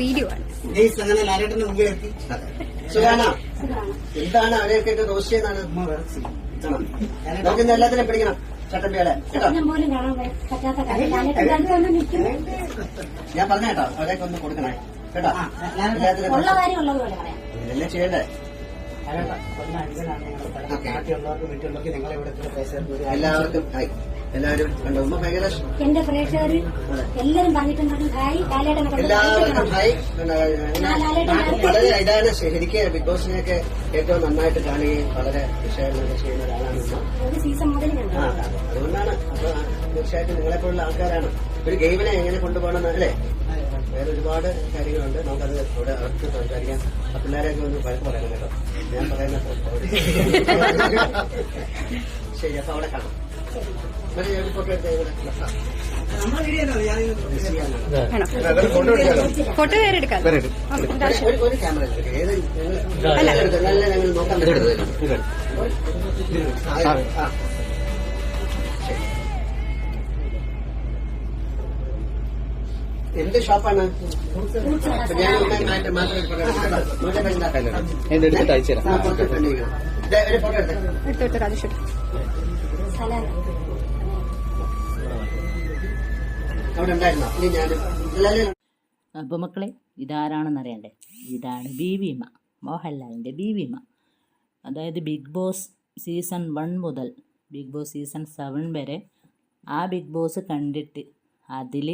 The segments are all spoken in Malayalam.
വീഡിയോ ആണ്. അങ്ങനെ ലാലേട്ടന്റെ മുമ്പിൽ എത്തി. സുഖാണോ? എന്താണ് അവരെയൊക്കെ റോസ്റ്റ് ചെയ്യുന്നതാണ്? നോക്കുന്ന എല്ലാത്തിനും പിടിക്കണം കേട്ടോ? നിൽക്കുന്നു. ഞാൻ പറഞ്ഞ കേട്ടോ അവരെയൊക്കെ ഒന്ന് കൊടുക്കണേ. കേട്ടോ? എല്ലാത്തിനും ഇതല്ലേ ചെയ്യണ്ടേ? എല്ലാവർക്കും ഹായ്. എല്ലാവരും കണ്ടോ? ഉമ്മ ഭയങ്കര എന്റെ പ്രേക്ഷകർ എല്ലാരും പറഞ്ഞിട്ടുണ്ടെങ്കിൽ ഹായ്. ലാലേട്ടനൊക്കെ എല്ലാവർക്കും ഹായ്. കണ്ടോ? ആ, ലാലേട്ടൻ വളരെ ഇതാണ് ശരിക്ക് ബിഗ് ബോസിനെയൊക്കെ ഏറ്റവും നന്നായിട്ട് കാണുകയും വളരെ വിഷയങ്ങളൊക്കെ ചെയ്യുന്ന ഒരാളാണ് ഉമ്മ. അതുകൊണ്ടാണ് അപ്പൊ തീർച്ചയായിട്ടും നിങ്ങളെ പോലുള്ള ആൾക്കാരാണ്. ഒരു ഗെയിമിനെ എങ്ങനെ കൊണ്ടുപോകണം അല്ലേ? വേറെ ഒരുപാട് കാര്യങ്ങളുണ്ട്. നമുക്കത് ഇവിടെ അവർക്ക് സംസാരിക്കാം ആ പിള്ളേരെയൊക്കെ ഒന്ന് വഴക്ക് പറയണം കേട്ടോ. ഞാൻ പറയുന്ന ശരി അപ്പൊ അവിടെ കാണാം. ഫോട്ടോ വേറെ എടുക്കാം. ഒരു- ക്യാമറ ഏത്. നല്ല ഞങ്ങൾ നോക്കാൻ. ശരി. അവിടെ ഷോപ്പാണ് ഇനി ഞാൻ എല്ലാവരും അപ്പൊ മക്കളെ ഇതാരാണെന്നറിയണ്ടേ? ഇതാണ് ബീവിമ മോഹൻലാലിന്റെ ബീവിമ. അതായത് ബിഗ് ബോസ് സീസൺ വൺ മുതൽ ബിഗ് ബോസ് സീസൺ സെവൻ വരെ ആ ബിഗ് ബോസ് കണ്ടിട്ട് അതിൽ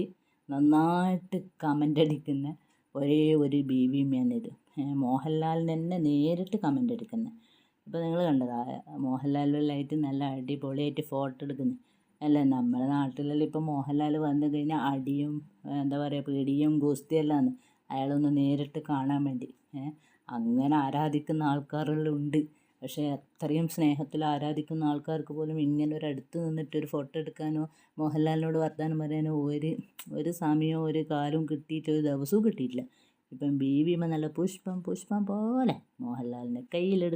നന്നായിട്ട് കമന്റ് അടിക്കുന്ന ഒരേ ഒരു ബീവിമയാണിത് മോഹൻലാലിന് തന്നെ നേരിട്ട് കമന്റ് അടിക്കുന്ന. ഇപ്പോൾ നിങ്ങൾ കണ്ടതാ മോഹൻലാലുമായിട്ട് നല്ല അടിപൊളിയായിട്ട് ഫോട്ടോ എടുക്കുന്നു. അല്ല നമ്മുടെ നാട്ടിലെല്ലാം ഇപ്പോൾ മോഹൻലാൽ വന്നു കഴിഞ്ഞാൽ അടിയും എന്താ പറയുക പിടിയും ഗുസ്തിയെല്ലാമാണ് അയാളൊന്ന് നേരിട്ട് കാണാൻ വേണ്ടി. അങ്ങനെ ആരാധിക്കുന്ന ആൾക്കാരെല്ലാം ഉണ്ട്. പക്ഷേ അത്രയും സ്നേഹത്തിൽ ആരാധിക്കുന്ന ആൾക്കാർക്ക് പോലും ഇങ്ങനെ ഒരു അടുത്ത് നിന്നിട്ട് ഒരു ഫോട്ടോ എടുക്കാനോ മോഹൻലാലിനോട് വർത്താനം പറയാനോ ഒരു ഒരു സമയമോ ഒരു കാലവും കിട്ടിയിട്ട് ഒരു ദിവസവും കിട്ടിയിട്ടില്ല. ഇപ്പം ബി വിമ നല്ല പുഷ്പം പുഷ്പം പോലെ മോഹൻലാലിനെ കയ്യിലെടുത്ത്